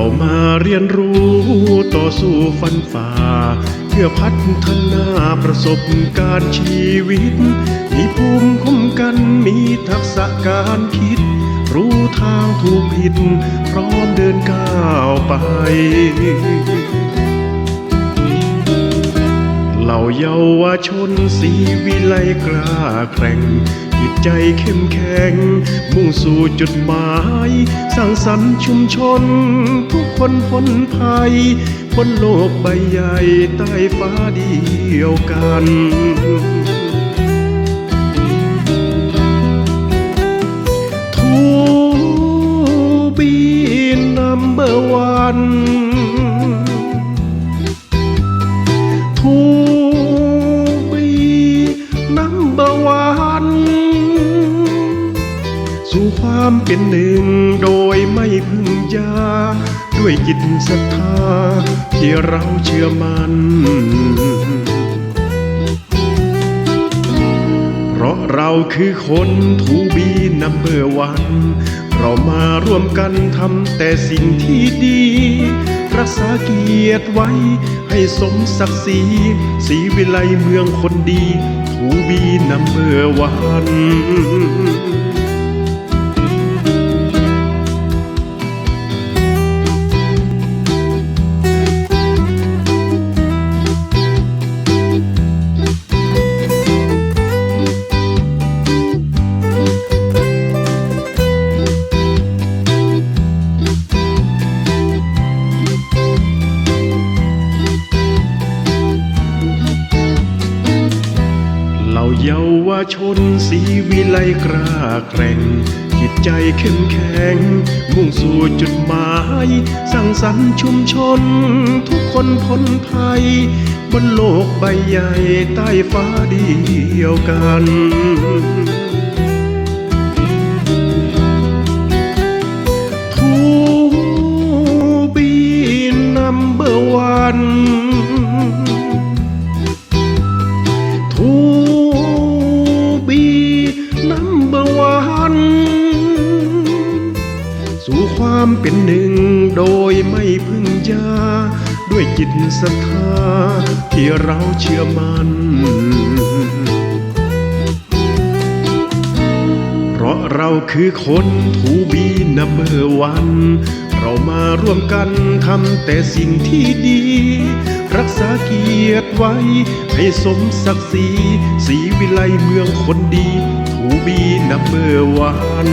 เรามาเรียนรู้ต่อสู้ฟันฝ่า เพื่อพัฒนาประสบการณ์ชีวิต มีภูมิคุ้มกันมีทักษะการคิด รู้ทางถูกผิด พร้อมเดินก้าวไปเหล่าเยาวชนสีวิไลกล้าแกร่ง จิตใจเข้มแข็ง มุ่งสู่จุดหมาย สร้างสรรค์ชุมชน ทุกคนพ้นภัยบนโลกใบใหญ่ใต้ฟ้าเดียวกันทูบีนัมเบอร์วันทูบีนัมเบอร์วัน สู่ความเป็นหนึ่งโดยไม่พึ่งยา ด้วยจิตศรัทธาที่เราเชื่อมันเพราะเราคือคนทูบีนัมเบอร์วัน เรามาร่วมกันทำแต่สิ่งที่ดี รักษาเกียรติไว้ให้สมศักดิ์ศรีสีวิไลเมืองคนดี ทูบีนัมเบอร์วัน เยาวชนสีวิไลกล้าแกร่ง จิตใจเข้มแข็ง มุ่งสู่จุดหมาย สร้างสรรค์ชุมชน ทุกคนพ้นภัย บนโลกใบใหญ่ใต้ฟ้าเดียวกัน นัมเบอร์วันสู่ความเป็นหนึ่งโดยไม่พึ่งยา ด้วยจิตศรัทธาที่เราเชื่อมันเพราะเราคือคนทูบีนัมเบอร์วัน เรามาร่วมกันทำแต่สิ่งที่ดี รักษาเกียรติไว้ให้สมศักดิ์ศรีสีวิไลเมืองคนดี บีนับเบอร์วัน